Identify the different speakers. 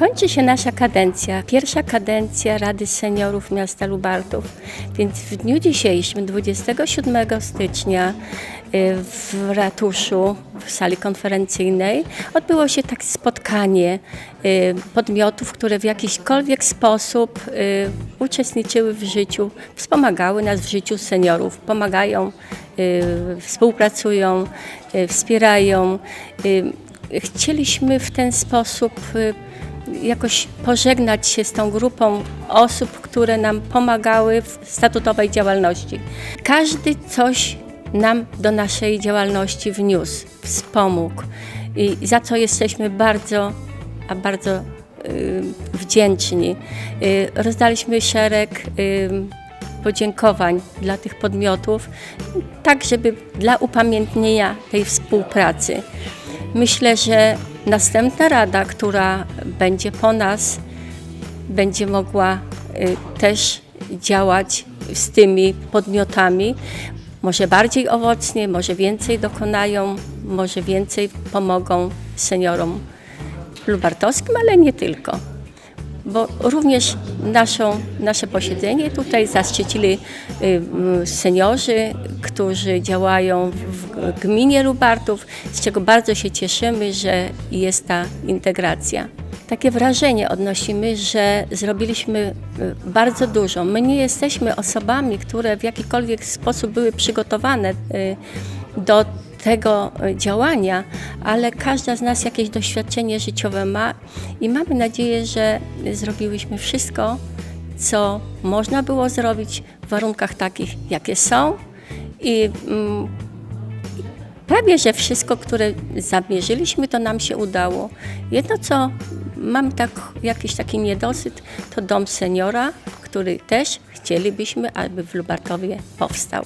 Speaker 1: Kończy się nasza kadencja, pierwsza kadencja Rady Seniorów Miasta Lubartów, więc w dniu dzisiejszym, 27 stycznia y, w ratuszu, w sali konferencyjnej odbyło się takie spotkanie y, podmiotów, które w jakiśkolwiek sposób y, uczestniczyły w życiu, wspomagały nas w życiu seniorów, pomagają, współpracują, wspierają. Chcieliśmy w ten sposób jakoś pożegnać się z tą grupą osób, które nam pomagały w statutowej działalności. Każdy coś nam do naszej działalności wniósł, wspomógł i za co jesteśmy bardzo, a bardzo y, wdzięczni. Y, rozdaliśmy szereg y, podziękowań dla tych podmiotów, tak żeby dla upamiętnienia tej współpracy. Myślę, że następna rada, która będzie po nas, będzie mogła y, też działać z tymi podmiotami. Może bardziej owocnie, może więcej dokonają, może więcej pomogą seniorom lubartowskim, ale nie tylko. Bo również naszą, nasze posiedzenie tutaj zaszczycili y, seniorzy, którzy działają w gminie Lubartów, z czego bardzo się cieszymy, że jest ta integracja. Takie wrażenie odnosimy, że zrobiliśmy y, bardzo dużo. My nie jesteśmy osobami, które w jakikolwiek sposób były przygotowane y, do tego y, działania, ale każda z nas jakieś doświadczenie życiowe ma i mamy nadzieję, że zrobiłyśmy wszystko, co można było zrobić w warunkach takich, jakie są i mm, prawie, że wszystko, które zamierzyliśmy, to nam się udało. Jedno, co mam tak, jakiś taki niedosyt, to dom seniora, który też chcielibyśmy, aby w Lubartowie powstał.